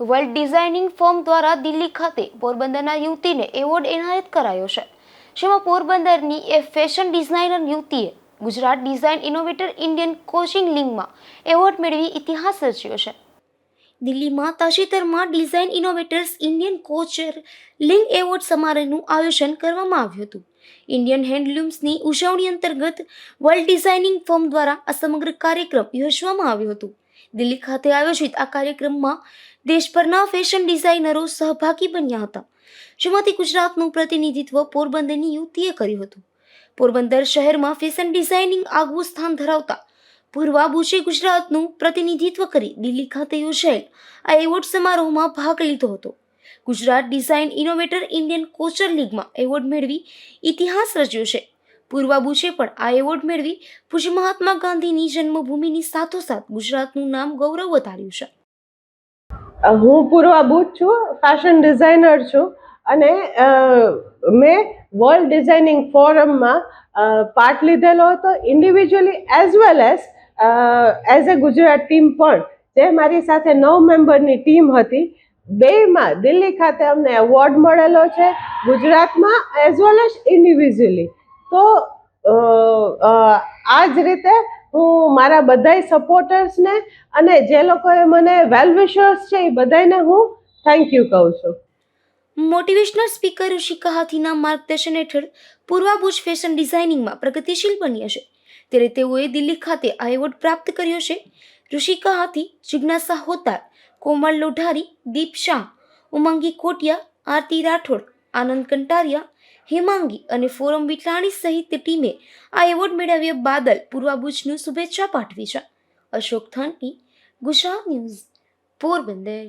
World designing form દ્વારા દિલ્હી ખાતે પોરબંદરના યુવતીને એવોર્ડ એનાયત કરાયો છે. જેમાં પોરબંદરની એ ફેશન ડિઝાઇનર યુવતીએ Gujarat design innovator Indian couture લિંગમાં award મેળવી ઇતિહાસ રચ્યો છે. દિલ્હીમાં તાજેતરમાં ડિઝાઇન ઇનોવેટર્સ ઇન્ડિયન કોચર લિંગ એવોર્ડ સમારોહનું આયોજન કરવામાં આવ્યું હતું. ઇન્ડિયન હેન્ડલૂમ્સની ઉજવણી અંતર્ગત વર્લ્ડ ડિઝાઇનિંગ ફોર્મ દ્વારા આ સમગ્ર કાર્યક્રમ યોજવામાં આવ્યો હતો. દિલ્હી ખાતે આયોજિત આ કાર્યક્રમમાં દેશભરના ફેશન ડિઝાઇનરો સહભાગી બન્યા હતા. જેમાંથી ગુજરાતનું પ્રતિનિધિત્વ પોરબંદરની યુવતીએ કર્યું હતું. પોરબંદર શહેરમાં ફેશન ડિઝાઇનિંગ આગવું સ્થાન ધરાવતા પૂર્વા બુશે ગુજરાતનું પ્રતિનિધિત્વ કરી દિલ્હી ખાતે યોજાયેલ આ એવોર્ડ સમારોહમાં ભાગ લીધો હતો. Gujarat design innovator Indian couture લીગમાં award મેળવી ઇતિહાસ રચ્યો છે. પૂર્વા બુશે પણ આ એવોર્ડ મેળવી પૂજ્ય મહાત્મા ગાંધીની જન્મભૂમિની સાથોસાથ ગુજરાતનું નામ ગૌરવ વધાર્યું છે. હું પૂર્વા છું ફેશન ડિઝાઇનર છું અને મેં વર્લ્ડ ડિઝાઇનિંગ ફોરમમાં પાર્ટ લીધેલો હતો individually as well as as a Gujarat team પણ, જે મારી સાથે નવ મેમ્બરની ટીમ હતી. બેમાં દિલ્હી ખાતે અમને એવોર્ડ મળેલો છે, ગુજરાતમાં એઝ વેલ એઝ ઇન્ડિવિજ્યુઅલી તો આ જ રીતે હું મારા બધાય સપોર્ટર્સને અને જે લોકોએ મને વેલ વિશર્સ છે એ બધાને હું થેન્ક યુ કહું છું. મોટિવેશનલ સ્પીકર ઋષિકા હાથીના માર્ગદર્શન હેઠળ પૂર્વા ફેશન ડિઝાઇનિંગમાં પ્રગતિશીલ બન્યા છે. ત્યારે તેઓએ દિલ્હી ખાતે આ એવોર્ડ પ્રાપ્ત કર્યો છે. ઋષિકા હાથી, જિજ્ઞાસા હોતાર કોમળ લોઢારી, દીપ શાહ, ઉમંગી કોટિયા, આરતી રાઠોડ આનંદ કંટારિયા, હેમાંગી અને ફોરમ વિટલાણી સહિત ટીમે આ એવોર્ડ મેળવ્યા બાદલ પૂર્વાભુજનું શુભેચ્છા પાઠવી છે. અશોક થાનકી ગુજરાત ન્યૂઝ, પોરબંદર.